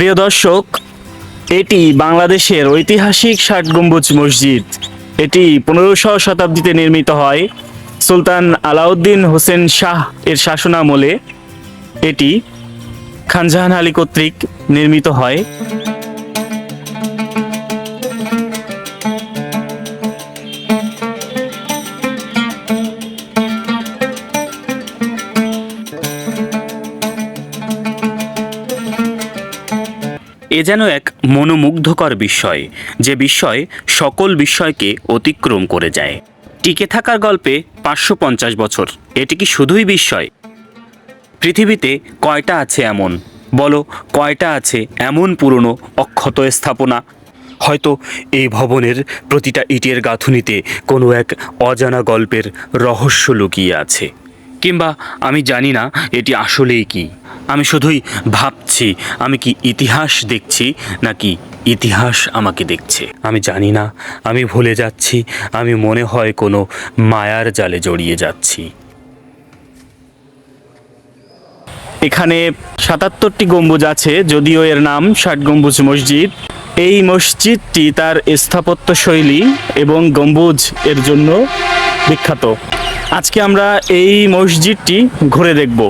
প্রিয় দর্শক, এটি বাংলাদেশের ঐতিহাসিক ষাট গম্বুজ মসজিদ। এটি পনেরোশো শতাব্দীতে নির্মিত হয়। সুলতান আলাউদ্দিন হোসেন শাহ এর শাসনামলে এটি খানজাহান আলী কর্তৃক নির্মিত হয়। এ যেন এক মনোমুগ্ধকর বিস্ময়, যে বিস্ময় সকল বিস্ময়কে অতিক্রম করে যায়। টিকে থাকার গল্পে পাঁচশো পঞ্চাশ বছর, এটি কি শুধুই বিস্ময়? পৃথিবীতে কয়টা আছে এমন? বলো, কয়টা আছে এমন পুরনো অক্ষত স্থাপনা? হয়তো এই ভবনের প্রতিটা ইটের গাঁথুনিতে কোনো এক অজানা গল্পের রহস্য লুকিয়ে আছে। কিংবা আমি জানি না এটি আসলেই কি। আমি শুধুই ভাবছি, আমি কি ইতিহাস দেখছি নাকি ইতিহাস আমাকে দেখছে। আমি জানি না, আমি ভুলে যাচ্ছি, আমি মনে হয় কোনো মায়ার জালে জড়িয়ে যাচ্ছি। এখানে সাতাত্তরটি গম্বুজ আছে, যদিও এর নাম ষাট গম্বুজ মসজিদ। এই মসজিদটি তার স্থাপত্য শৈলী এবং গম্বুজ এর জন্য বিখ্যাত। আজকে আমরা এই মসজিদটি ঘুরে দেখব।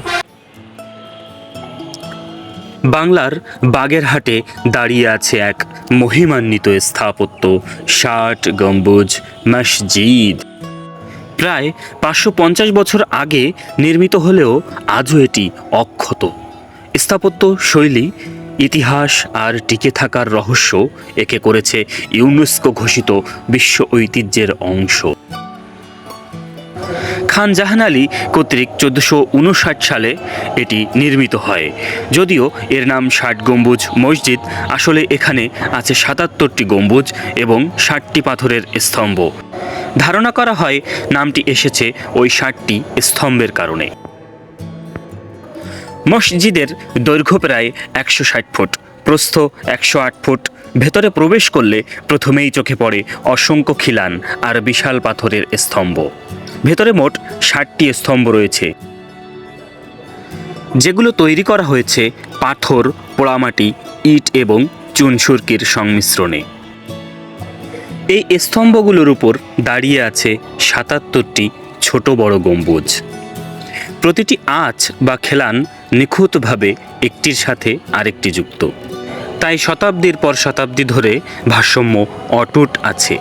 বাংলার বাগেরহাটে দাঁড়িয়ে আছে এক মহিমান্বিত স্থাপত্য, ষাট গম্বুজ মসজিদ। প্রায় পাঁচশো পঞ্চাশ বছর আগে নির্মিত হলেও আজও এটি অক্ষত। স্থাপত্য শৈলী, ইতিহাস আর টিকে থাকার রহস্য একে করেছে ইউনেস্কো ঘোষিত বিশ্ব ঐতিহ্যের অংশ। খান জাহান আলী কর্তৃক চোদ্দোশো উনষাট সালে এটি নির্মিত হয়। যদিও এর নাম ষাট গম্বুজ মসজিদ, আসলে এখানে আছে সাতাত্তরটি গম্বুজ এবং ষাটটি পাথরের স্তম্ভ। ধারণা করা হয় নামটি এসেছে ওই ষাটটি স্তম্ভের কারণে। মসজিদের দৈর্ঘ্য প্রায় একশো ষাট ফুট, প্রস্থ একশো আট ফুট। ভেতরে প্রবেশ করলে প্রথমেই চোখে পড়ে অসংখ্য খিলান আর বিশাল পাথরের স্তম্ভ। ভেতরে মোট ষাটটি স্তম্ভ রয়েছে। যেগুলো তৈরি করা হয়েছে পাথর, পোড়ামাটি, ইট এবং চুনসুরকির সংমিশ্রণে। এই স্তম্ভগুলোর উপর দাঁড়িয়ে আছে সাতাত্তরটি ছোট বড় গম্বুজ। প্রতিটি আঁচ বা খেলান নিখুঁতভাবে একটির সাথে আরেকটি যুক্ত। তাই শতাব্দীর পর শতাব্দী ধরে ভারসাম্য অটুট আছে।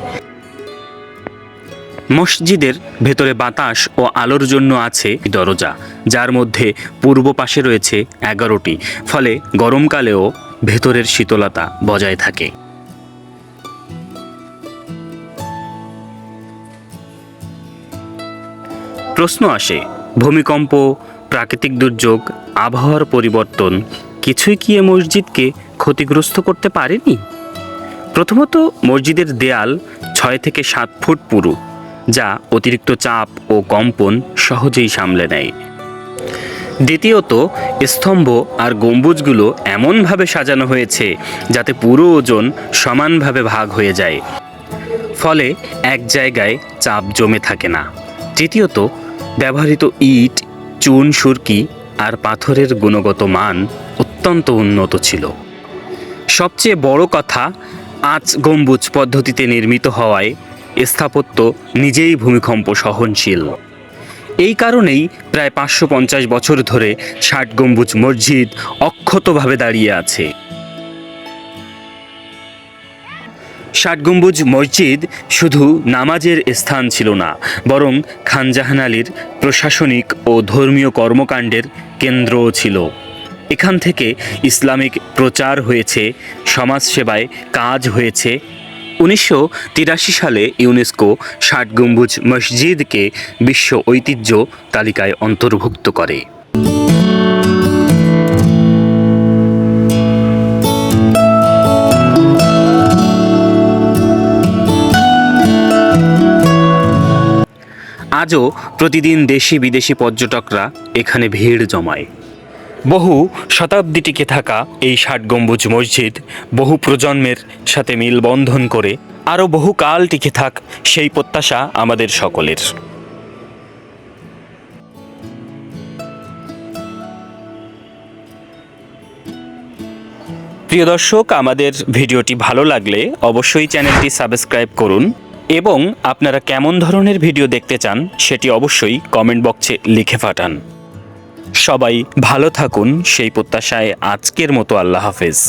মসজিদের ভেতরে বাতাস ও আলোর জন্য আছে দরজা, যার মধ্যে পূর্ব পাশে রয়েছে এগারোটি, ফলে গরমকালেও ভেতরের শীতলতা বজায় থাকে। প্রশ্ন আসে, ভূমিকম্প, প্রাকৃতিক দুর্যোগ, আবহাওয়ার পরিবর্তন কিছুই কি এ মসজিদকে ক্ষতিগ্রস্ত করতে পারেনি? প্রথমত মসজিদের দেয়াল ছয় থেকে সাত ফুট পুরু। যা অতিরিক্ত চাপ ও কম্পন সহজেই সামলে নেয়। দ্বিতীয়ত, স্তম্ভ আর গম্বুজগুলো এমনভাবে সাজানো হয়েছে যাতে পুরো ওজন সমানভাবে ভাগ হয়ে যায়। ফলে এক জায়গায় চাপ জমে থাকে না। তৃতীয়ত, ব্যবহৃত ইট, চুন, সুরকি আর পাথরের গুণগত মান অত্যন্ত উন্নত ছিল। সবচেয়ে বড় কথা আঁচ গম্বুজ পদ্ধতিতে নির্মিত হওয়ায় স্থাপত্য নিজেই ভূমিকম্প সহনশীল। এই কারণেই প্রায় পাঁচশো পঞ্চাশ বছর ধরে ষাট গম্বুজ মসজিদ অক্ষতভাবে দাঁড়িয়ে আছে। ষাট গম্বুজ মসজিদ শুধু নামাজের স্থান ছিল না, বরং খানজাহান আলীর প্রশাসনিক ও ধর্মীয় কর্মকাণ্ডের কেন্দ্রও ছিল। এখান থেকে ইসলামিক প্রচার হয়েছে, সমাজসেবায় কাজ হয়েছে উনিশশো তিরাশি সালে ইউনেস্কো ষাট গম্বুজ মসজিদকে বিশ্ব ঐতিহ্য তালিকায় অন্তর্ভুক্ত করে। আজও প্রতিদিন দেশি বিদেশি পর্যটকরা এখানে ভিড় জমায়। বহু শতাব্দী টিকে থাকা এই ষাট গম্বুজ মসজিদ বহু প্রজন্মের সাথে মিলবন্ধন করে আরও বহু কাল টিকে থাক সেই প্রত্যাশা আমাদের সকলের। প্রিয় দর্শক, আমাদের ভিডিওটি ভালো লাগলে অবশ্যই চ্যানেলটি সাবস্ক্রাইব করুন এবং আপনারা কেমন ধরনের ভিডিও দেখতে চান সেটি অবশ্যই কমেন্ট বক্সে লিখে পাঠান। সবাই ভালো থাকুন সেই প্রত্যাশায় আজকের মতো আল্লাহ হাফেজ।